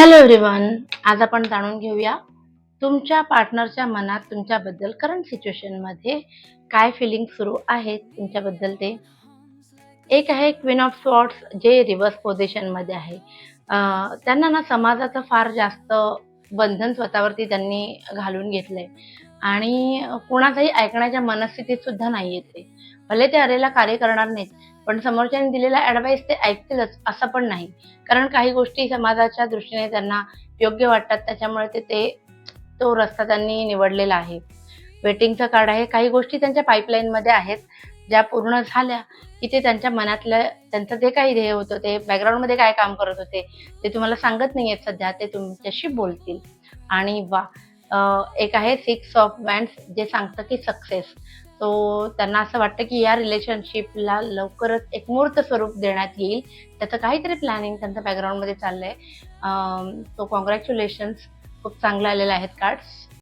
Hello everyone आज आपण जाणून घेऊया तुमच्या पार्टनरच्या मनात तुमच्याबद्दल करंट सिच्युएशनमध्ये काय फिलिंग सुरू आहेत तुमच्याबद्दल ते. एक आहे क्वीन ऑफ स्वॉर्ड्स जे रिव्हर्स पोझिशनमध्ये आहे. त्यांना ना समाजाचं फार जास्त बंधन स्वतःवरती त्यांनी घालून घेतलंय. आणि कुणाचंही ऐकण्याच्या मनस्थितीत सुद्धा नाही येते भले ते अरेला कार्य करणार नाहीत पण समोरच्याने दिलेला ॲडवाईस ते ऐकतीलच असं पण नाही. कारण काही गोष्टी समाजाच्या दृष्टीने त्यांना योग्य वाटतात त्याच्यामुळे ते ते तो रस्ता त्यांनी निवडलेला आहे. वेटिंगचं कार्ड आहे. काही गोष्टी त्यांच्या पाईपलाईनमध्ये आहेत ज्या पूर्ण झाल्या की ते त्यांच्या मनातलं त्यांचं जे काही ध्येय होतं ते बॅकग्राऊंडमध्ये काय काम करत होते ते तुम्हाला सांगत नाही आहेत सध्या ते तुमच्याशी बोलतील. आणि वा एक आहे सिक्स ऑफ बँड्स जे सांगतं की सक्सेस तो त्यांना असं वाटतं की या रिलेशनशिपला लवकरच एक मूर्त स्वरूप देण्यात येईल. त्याचं काहीतरी प्लॅनिंग त्यांच्या बॅकग्राऊंडमध्ये चाललंय. आहे तो कॉंग्रॅच्युलेशन्स खूप चांगलं आलेलं आहेत कार्ड्स